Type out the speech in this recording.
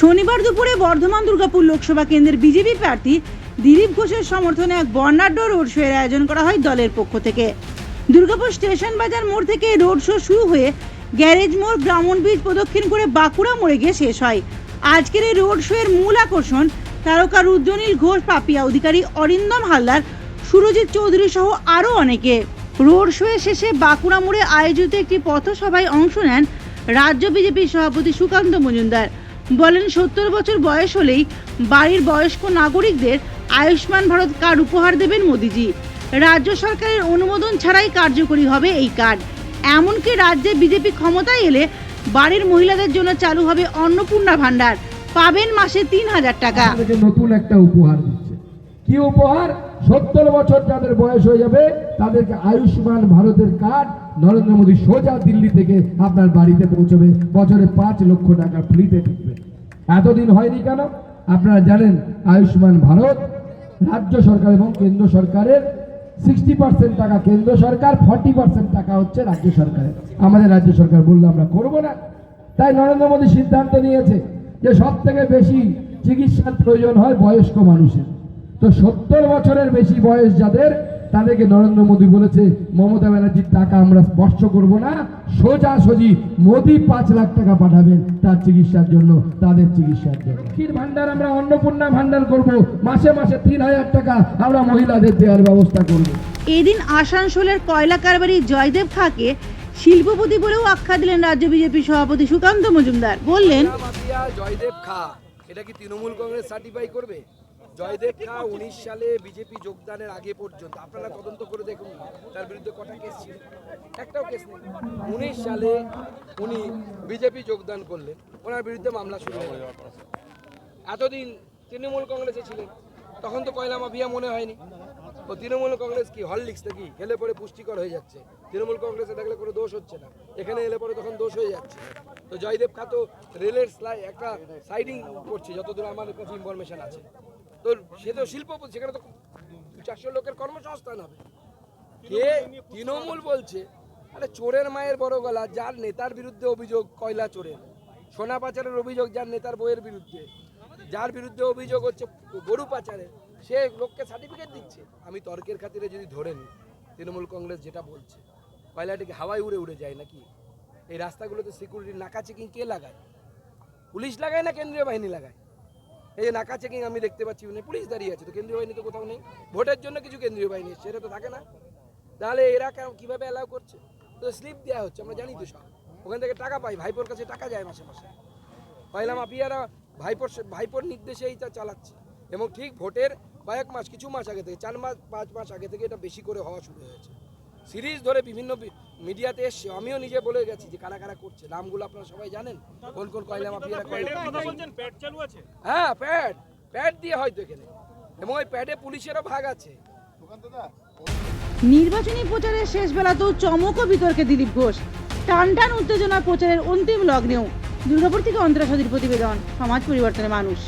শনিবার দুপুরে বর্ধমান দুর্গাপুর লোকসভা কেন্দ্রের বিজেপি প্রার্থী দিলীপ ঘোষের সমর্থনে এক বর্ণাঢ্য রোড শো এর আয়োজন করা হয় দলের পক্ষ থেকে। দুর্গাপুর স্টেশন বাজার মোড় থেকে রোড শো শুরু হয়ে গ্যারেজ মোড়, ব্রাহ্মণ বীজ প্রদক্ষিণ করে বাঁকুড়া মোড়ে গিয়ে শেষ হয়। আজকের এই রোড শো এর মূল আকর্ষণ তারকা রুদ্রনীল ঘোষ, পাপিয়া অধিকারী অরিন্দম হালদার, সুরজিৎ চৌধুরী সহ আরও অনেকে। রোড শো এর শেষে বাঁকুড়া মোড়ে আয়োজিত একটি পথসভায় অংশ নেন রাজ্য বিজেপির সভাপতি সুকান্ত মজুমদার। বলেন সত্তর বছর বয়স হলেই বাড়ির বয়স্ক নাগরিকদের আয়ুষ্মান ভারত কার্ড উপহার দেবেন মোদিজি। রাজ্য সরকারের অনুমোদন ছাড়াই কার্যকরী হবে এই কার্ড। এমনকি রাজ্যে বিজেপি ক্ষমতায় এলে বাড়ির মহিলাদের জন্য চালু হবে অন্নপূর্ণা ভাণ্ডার। পাবেন মাসে তিন হাজার টাকা। নতুন একটা উপহার কি উপহার? সত্তর বছর যাদের বয়স হয়ে যাবে, তাদেরকে আয়ুষ্মান ভারতের কার্ড নরেন্দ্র মোদী সোজা দিল্লি থেকে আপনার বাড়িতে পৌঁছবে। বছরে পাঁচ লক্ষ টাকা ফ্রিতে ঢুকবে এতদিন হয়নি কেন? আপনারা জানেন আয়ুষ্মান ভারত রাজ্য সরকার এবং কেন্দ্র সরকারের সিক্সটি পার্সেন্ট টাকা কেন্দ্র সরকার ফর্টি পার্সেন্ট টাকা হচ্ছে রাজ্য সরকারের। আমাদের রাজ্য সরকার বলল, আমরা করব না। তাই নরেন্দ্র মোদী সিদ্ধান্ত নিয়েছে যে সব থেকে বেশি চিকিৎসার প্রয়োজন হয় বয়স্ক মানুষের। তো সত্তর বছরের বেশি বয়স যাদের তাদেরকে নরেন্দ্র মোদী বলেছে মমতা ব্যানার্জির টাকা আমরা স্পর্শ করব না সোজা সোজি মোদী পাঁচ লাখ টাকা পাঠাবেন তার চিকিৎসার জন্য তাদের চিকিৎসার জন্য। লক্ষ্মীর ভান্ডার আমরা অন্নপূর্ণা ভান্ডার করব মাসে মাসে তিন হাজার টাকা আমরা মহিলাদের দেওয়ার ব্যবস্থা করব। এদিন আসানসোলের কয়লা কারবারি জয়দেব খাকে শিল্পপতি বলেও আখ্যা দিলেন রাজ্য বিজেপি সভাপতি সুকান্ত মজুমদার। বললেন জয়দেব খা এটা কি তৃণমূল কংগ্রেস সার্টিফাই করবে? জয়দেব খা উনিশ সালে বিজেপি যোগদানের আগে পর্যন্ত। আপনারা তদন্ত করে দেখুন, তার বিরুদ্ধে কটা কেস ছিল। একটাও কেস নেই। উনিশ সালে উনি বিজেপি যোগদান করলেন। ওনার বিরুদ্ধে মামলা শুরু হয়ে এতদিন তৃণমূল কংগ্রেসে ছিলেন। তখন তো কয়লা মাফিয়া মনে হয়নি। ও তৃণমূল কংগ্রেস কি হরলিক্স নাকি? খেলে পরে পুষ্টিকর হয়ে যাচ্ছে। তৃণমূল কংগ্রেসে দেখলে কোনো দোষ হচ্ছে না। এখানে এলে পরে তখন দোষ হয়ে যাচ্ছে। তো জয়দেব খা তো রেলের একটা সাইডিং করছে, যতদূর আমার কাছে ইনফরমেশন আছে। তো সে তো শিল্পপতি, সেখানে তো চারশো লোকের কর্মসংস্থান হবে। কে? তৃণমূল বলছে, আরে চোরের মায়ের বড় গলা, যার নেতার বিরুদ্ধে অভিযোগ, কয়লা চোরের। সোনা পাচারের অভিযোগ, যার নেতার বইয়ের বিরুদ্ধে। যার বিরুদ্ধে অভিযোগ হচ্ছে গরু পাচারের, সে লোককে সার্টিফিকেট দিচ্ছে। আমি তর্কের খাতিরে যদি ধরে নিই, তৃণমূল কংগ্রেস যেটা বলছে, কয়লাটিকে হাওয়ায় উড়ে উড়ে যায় নাকি? এই রাস্তাগুলোতে সিকিউরিটি নাকা চেকিং কে লাগায়? পুলিশ লাগায় না কেন্দ্রীয় বাহিনী লাগায়? এই যে নাকা চেকিং আমি দেখতে পাচ্ছি মানে পুলিশ দাঁড়িয়ে আছে তো কেন্দ্রীয় বাহিনী তো কোথাও নেই। ভোটের জন্য কিছু কেন্দ্রীয় বাহিনী এসছে এটা তো থাকে না। তাহলে এরা কেন কীভাবে অ্যালাউ করছে? তো স্লিপ দেওয়া হচ্ছে আমরা জানি তো সব। ওখান থেকে টাকা পাই ভাইপোর কাছে টাকা যায় মাসে মাসে। পয়লা মাফিয়ারা ভাইপোর ভাইপোর নির্দেশে এইটা চালাচ্ছে। এবং ঠিক ভোটের কয়েক মাস কিছু মাস আগে থেকে চার মাস পাঁচ মাস আগে থেকে এটা বেশি করে হওয়া শুরু হয়েছে। সিরিজ ধরে বিভিন্ন মিডিয়াতে এসছে। আমিও নিজে বলে গেছি যে কারা কারা করছে। নামগুলো আপনারা সবাই জানেন? কোন কোন কয়লা মাফিয়ারা করে হ্যাঁ প্যাড। প্যাড দিয়ে হয়তো এখানে। এবং ওই প্যাডে পুলিশেরও ভাগ আছে। নির্বাচনী প্রচারের শেষ বেলাতেও চমক বিতর্কে দিলীপ ঘোষ। টান টান উত্তেজনা প্রচারের অন্তিম লগ্নেও। দুর্গাপুর থেকে অন্তরা সদীর প্রতিবেদন সমাজ পরিবর্তনের মানুষ।